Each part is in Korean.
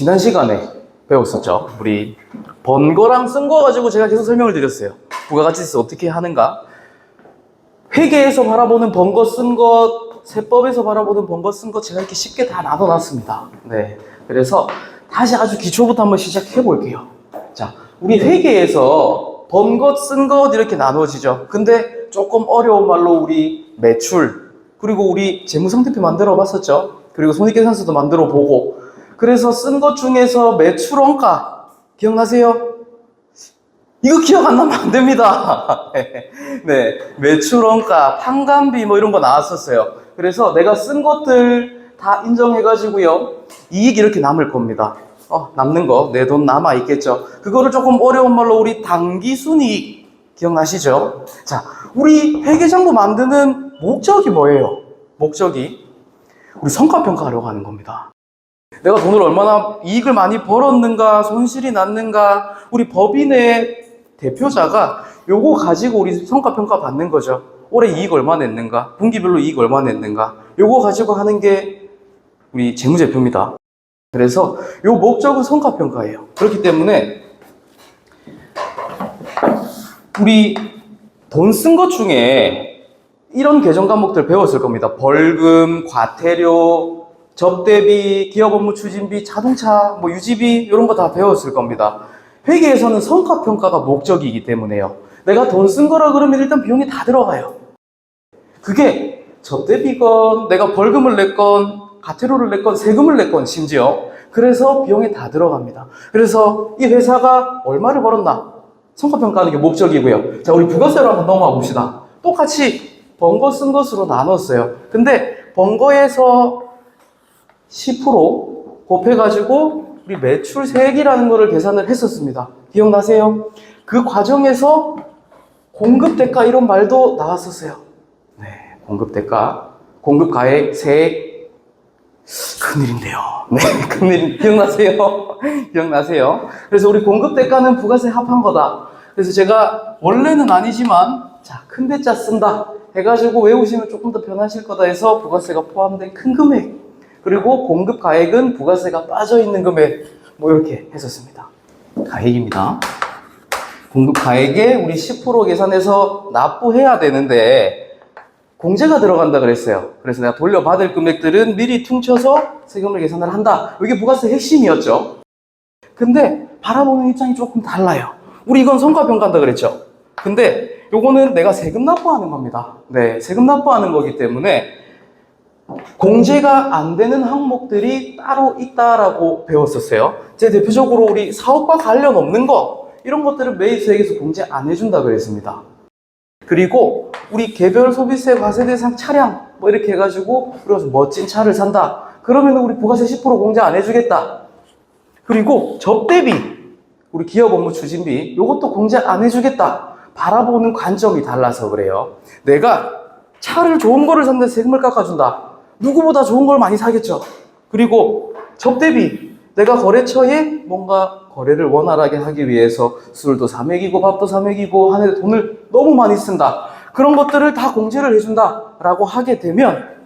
지난 시간에 배웠었죠. 우리 번거랑 쓴 거 가지고 제가 계속 설명을 드렸어요. 부가가치세 어떻게 하는가? 회계에서 바라보는 번거 쓴 것, 세법에서 바라보는 번거 쓴 것 제가 이렇게 쉽게 다 나눠놨습니다. 네. 그래서 다시 아주 기초부터 한번 시작해 볼게요. 자, 우리 회계에서 번거 쓴 것 이렇게 나누어지죠. 근데 조금 어려운 말로 우리 매출, 그리고 우리 재무상태표 만들어 봤었죠. 그리고 손익계산서도 만들어 보고. 그래서 쓴 것 중에서 매출 원가 기억나세요? 이거 기억 안 나면 안 됩니다. 네, 매출 원가, 판관비 뭐 이런 거 나왔었어요. 그래서 내가 쓴 것들 다 인정해가지고요. 이익 이렇게 남을 겁니다. 어, 남는 거, 내 돈 남아 있겠죠. 그거를 조금 어려운 말로 우리 당기순이익 기억나시죠? 자, 우리 회계장부 만드는 목적이 뭐예요? 목적이 우리 성과평가하려고 하는 겁니다. 내가 돈을 얼마나 이익을 많이 벌었는가, 손실이 났는가, 우리 법인의 대표자가 요거 가지고 우리 성과평가 받는 거죠. 올해 이익 얼마 냈는가, 분기별로 이익 얼마 냈는가, 요거 가지고 하는 게 우리 재무제표입니다. 그래서 요 목적은 성과평가예요. 그렇기 때문에 우리 돈 쓴 것 중에 이런 계정 과목들 배웠을 겁니다. 벌금, 과태료, 접대비, 기업 업무 추진비, 자동차, 뭐 유지비 이런 거 다 배웠을 겁니다. 회계에서는 성과 평가가 목적이기 때문에요. 내가 돈 쓴 거라 그러면 일단 비용이 다 들어가요. 그게 접대비건, 내가 벌금을 냈건, 과태료를 냈건, 세금을 냈건 심지어 그래서 비용이 다 들어갑니다. 그래서 이 회사가 얼마를 벌었나 성과 평가하는 게 목적이고요. 자, 우리 부가세로 한번 넘어가 봅시다. 똑같이 번거 쓴 것으로 나눴어요. 근데 번 거에서 10% 곱해가지고 우리 매출 세액이라는 거를 계산을 했었습니다. 기억나세요? 그 과정에서 공급 대가 이런 말도 나왔었어요. 네, 공급 대가, 공급 가액, 세액, 큰일인데요. 네, 큰일, 기억나세요? 기억나세요? 그래서 우리 공급 대가는 부가세 합한 거다. 그래서 제가 원래는 아니지만, 자, 큰 대자 쓴다. 해가지고 외우시면 조금 더 편하실 거다 해서 부가세가 포함된 큰 금액. 그리고 공급 가액은 부가세가 빠져 있는 금액. 뭐 이렇게 했었습니다. 가액입니다. 공급 가액에 우리 10% 계산해서 납부해야 되는데 공제가 들어간다 그랬어요. 그래서 내가 돌려받을 금액들은 미리 퉁쳐서 세금을 계산을 한다. 이게 부가세 핵심이었죠. 근데 바라보는 입장이 조금 달라요. 우리 이건 성과평가한다 그랬죠. 근데 요거는 내가 세금 납부하는 겁니다. 네, 세금 납부하는 거기 때문에 공제가 안 되는 항목들이 따로 있다라고 배웠었어요. 제 대표적으로 우리 사업과 관련 없는 거 이런 것들은 매입세액에서 공제 안 해준다 그랬습니다. 그리고 우리 개별 소비세 과세 대상 차량 뭐 이렇게 해가지고 그래서 멋진 차를 산다. 그러면 우리 부가세 10% 공제 안 해주겠다. 그리고 접대비 우리 기업 업무 추진비 이것도 공제 안 해주겠다. 바라보는 관점이 달라서 그래요. 내가 차를 좋은 거를 샀는데 세금을 깎아준다. 누구보다 좋은 걸 많이 사겠죠. 그리고 접대비 내가 거래처에 뭔가 거래를 원활하게 하기 위해서 술도 사 먹이고 밥도 사 먹이고 하는데 돈을 너무 많이 쓴다. 그런 것들을 다 공제를 해준다라고 하게 되면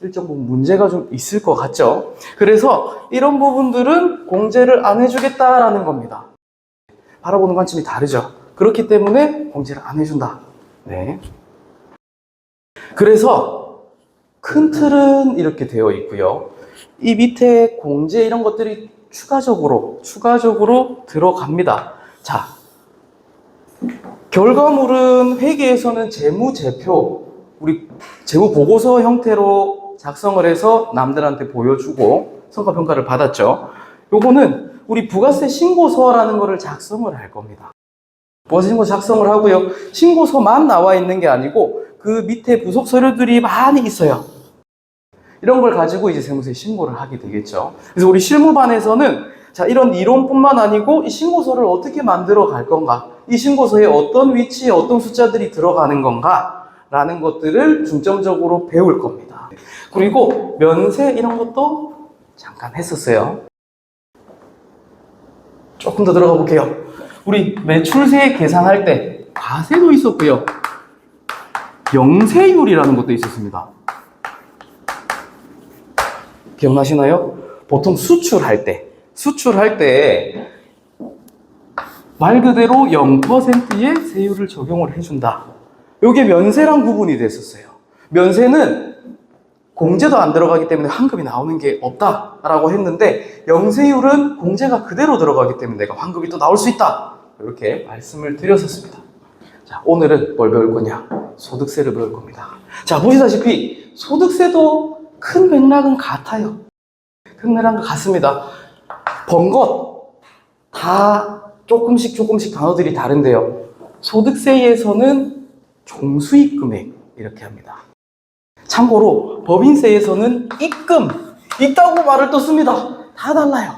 일정 부분 문제가 좀 있을 것 같죠. 그래서 이런 부분들은 공제를 안 해주겠다라는 겁니다. 바라보는 관점이 다르죠. 그렇기 때문에 공제를 안 해준다. 네. 그래서 큰 틀은 이렇게 되어 있고요. 이 밑에 공제 이런 것들이 추가적으로, 추가적으로 들어갑니다. 자, 결과물은 회계에서는 재무제표, 우리 재무보고서 형태로 작성을 해서 남들한테 보여주고 성과평가를 받았죠. 요거는 우리 부가세 신고서라는 거를 작성을 할 겁니다. 부가세 신고 작성을 하고요. 신고서만 나와 있는 게 아니고 그 밑에 부속 서류들이 많이 있어요. 이런 걸 가지고 이제 세무서에 신고를 하게 되겠죠. 그래서 우리 실무반에서는 자, 이런 이론뿐만 아니고 이 신고서를 어떻게 만들어 갈 건가? 이 신고서에 어떤 위치에 어떤 숫자들이 들어가는 건가? 라는 것들을 중점적으로 배울 겁니다. 그리고 면세 이런 것도 잠깐 했었어요. 조금 더 들어가 볼게요. 우리 매출세 계산할 때 과세도 있었고요. 영세율이라는 것도 있었습니다. 기억나시나요? 보통 수출할 때 수출할 때 말 그대로 0%의 세율을 적용을 해준다. 요게 면세랑 구분이 됐었어요. 면세는 공제도 안 들어가기 때문에 환급이 나오는 게 없다라고 했는데 영세율은 공제가 그대로 들어가기 때문에 내가 환급이 또 나올 수 있다. 이렇게 말씀을 드렸었습니다. 자, 오늘은 뭘 배울 거냐? 소득세를 배울 겁니다. 자, 보시다시피 소득세도 큰 맥락은 같아요. 큰 맥락은 같습니다. 번 것 다 조금씩 조금씩 단어들이 다른데요. 소득세에서는 종수익 금액 이렇게 합니다. 참고로 법인세에서는 입금 있다고 말을 또 씁니다. 다 달라요.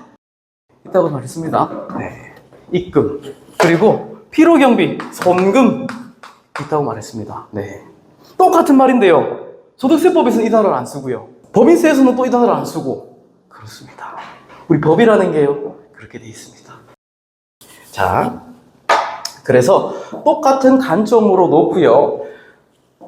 있다고 말을 씁니다. 네. 입금 그리고 필요경비 손금 있다고 말했습니다. 네. 똑같은 말인데요. 소득세법에서는 이 단어를 안 쓰고요. 법인세에서는 또 이 단어를 안 쓰고 그렇습니다. 우리 법이라는 게요. 그렇게 돼 있습니다. 자, 그래서 똑같은 관점으로 놓고요.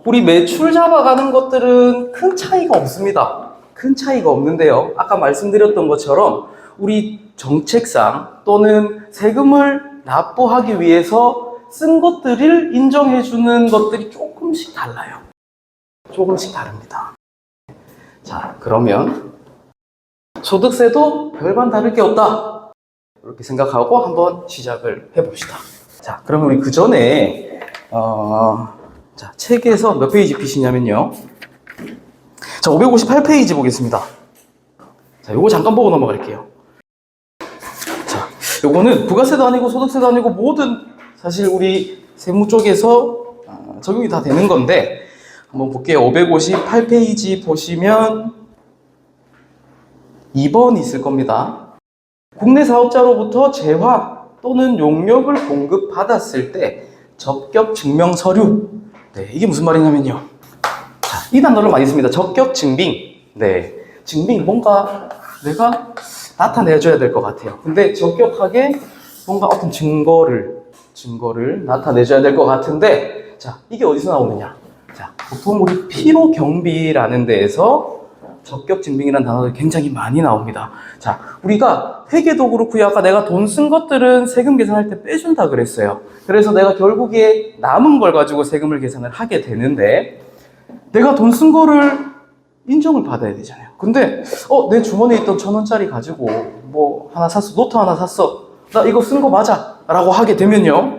우리 매출 잡아가는 것들은 큰 차이가 없습니다. 큰 차이가 없는데요. 아까 말씀드렸던 것처럼 우리 정책상 또는 세금을 납부하기 위해서 쓴 것들을 인정해주는 것들이 조금씩 달라요. 조금씩 다릅니다. 자, 그러면 소득세도 별반 다를 게 없다. 이렇게 생각하고 한번 시작을 해봅시다. 자, 그러면 우리 그 전에, 어, 자, 책에서 몇 페이지 피시냐면요. 자, 558페이지 보겠습니다. 자, 요거 잠깐 보고 넘어갈게요. 자, 요거는 부가세도 아니고 소득세도 아니고 모든 사실 우리 세무 쪽에서 어, 적용이 다 되는 건데, 한번 볼게요. 558페이지 보시면 2번 있을 겁니다. 국내 사업자로부터 재화 또는 용역을 공급받았을 때 적격 증명 서류. 네, 이게 무슨 말이냐면요. 자, 이 단어를 많이 씁니다. 적격 증빙. 네, 증빙 뭔가 내가 나타내줘야 될 것 같아요. 근데 적격하게 뭔가 어떤 증거를 증거를 나타내줘야 될 것 같은데, 자, 이게 어디서 나오느냐? 자, 보통 우리 피로 경비라는 데에서 적격 증빙이라는 단어들이 굉장히 많이 나옵니다. 자, 우리가 회계도 그렇고요. 아까 내가 돈 쓴 것들은 세금 계산할 때 빼준다 그랬어요. 그래서 내가 결국에 남은 걸 가지고 세금을 계산을 하게 되는데, 내가 돈 쓴 거를 인정을 받아야 되잖아요. 근데, 어, 내 주머니에 있던 천 원짜리 가지고 뭐 하나 샀어. 노트 하나 샀어. 나 이거 쓴 거 맞아. 라고 하게 되면요.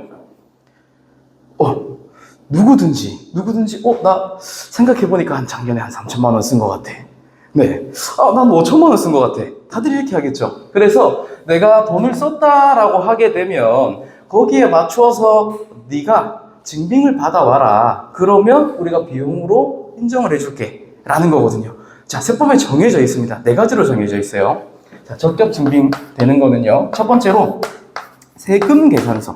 어, 누구든지, 누구든지, 어, 나 생각해보니까 한 작년에 한 3천만 원 쓴 것 같아. 네. 아, 난 5천만 원 쓴 것 같아. 다들 이렇게 하겠죠. 그래서 내가 돈을 썼다라고 하게 되면 거기에 맞추어서 네가 증빙을 받아와라. 그러면 우리가 비용으로 인정을 해줄게. 라는 거거든요. 자, 세법에 정해져 있습니다. 네 가지로 정해져 있어요. 자, 적격 증빙 되는 거는요. 첫 번째로 세금 계산서.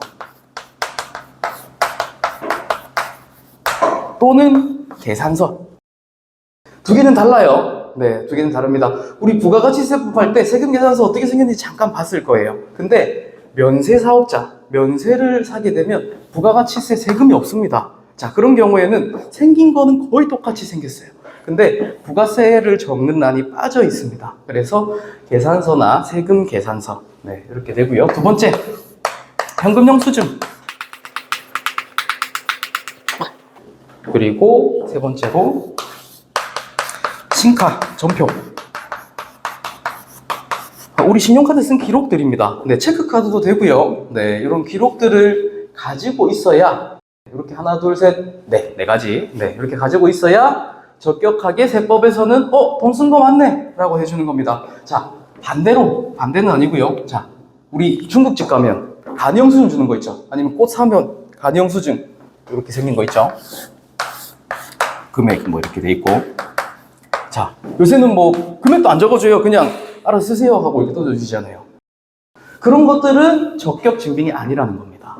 또는 계산서. 두 개는 달라요. 네, 두 개는 다릅니다. 우리 부가가치세법 할때 세금 계산서 어떻게 생겼는지 잠깐 봤을 거예요. 근데 면세 사업자, 면세를 사게 되면 부가가치세 세금이 없습니다. 자, 그런 경우에는 생긴 거는 거의 똑같이 생겼어요. 근데 부가세를 적는 란이 빠져 있습니다. 그래서 계산서나 세금 계산서. 네, 이렇게 되고요. 두 번째, 현금 영수증. 그리고 세 번째로 신카, 전표. 아, 우리 신용카드 쓴 기록들입니다. 네, 체크카드도 되고요. 네, 이런 기록들을 가지고 있어야 이렇게 하나, 둘, 셋, 네, 네 가지. 네, 이렇게 가지고 있어야 적격하게 세법에서는 어, 돈 쓴 거 맞네 라고 해주는 겁니다. 자, 반대로, 반대는 아니고요. 자, 우리 중국집 가면 간이영수증 주는 거 있죠. 아니면 꽃 사면 간이영수증 이렇게 생긴 거 있죠. 금액 뭐 이렇게 돼 있고 자 요새는 뭐 금액도 안 적어줘요. 그냥 알아서 쓰세요 하고 이렇게 떠줘주잖아요. 그런 것들은 적격 증빙이 아니라는 겁니다.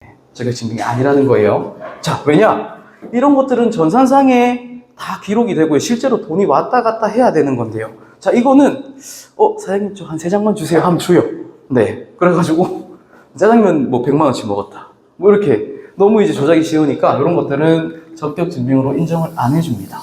네, 적격 증빙이 아니라는 거예요. 자 왜냐? 이런 것들은 전산상에 다 기록이 되고요. 실제로 돈이 왔다 갔다 해야 되는 건데요. 자 이거는 어 사장님 저 한 세 장만 주세요. 하면 줘요. 네. 그래가지고 짜장면 뭐 100만 원치 먹었다. 뭐 이렇게 너무 이제 조작이 쉬우니까 이런 것들은 적격 증빙으로 인정을 안 해줍니다.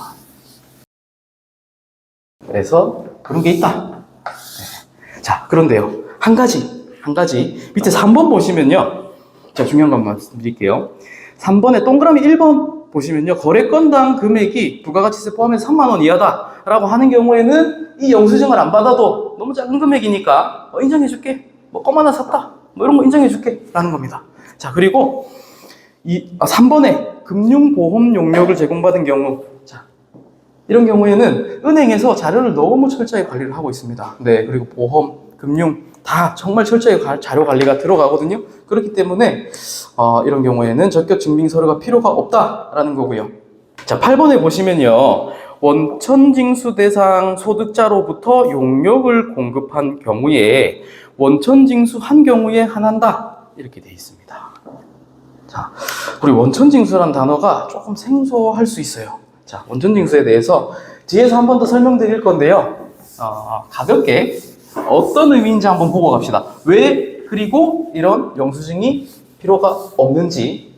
그래서 그런 게 있다. 네. 자, 그런데요. 한 가지, 한 가지. 밑에 3번 보시면요. 자, 중요한 건 말씀드릴게요. 3번에 동그라미 1번 보시면요. 거래 건당 금액이 부가가치세 포함해서 3만 원 이하다라고 하는 경우에는 이 영수증을 안 받아도 너무 작은 금액이니까 어, 인정해줄게. 뭐 껌 하나 샀다. 뭐 이런 거 인정해줄게. 라는 겁니다. 자, 그리고 이 아, 3번에 금융보험 용역을 제공받은 경우 자, 이런 경우에는 은행에서 자료를 너무 철저히 관리를 하고 있습니다. 네, 그리고 보험, 금융 다 정말 철저히 가- 자료 관리가 들어가거든요. 그렇기 때문에 어, 이런 경우에는 적격 증빙 서류가 필요가 없다라는 거고요. 자, 8번에 보시면요. 원천징수 대상 소득자로부터 용역을 공급한 경우에 원천징수 한 경우에 한한다. 이렇게 되어 있습니다. 자, 우리 원천징수란 단어가 조금 생소할 수 있어요. 자, 원천징수에 대해서 뒤에서 한 번 더 설명드릴 건데요. 어, 가볍게 어떤 의미인지 한번 보고 갑시다. 왜 그리고 이런 영수증이 필요가 없는지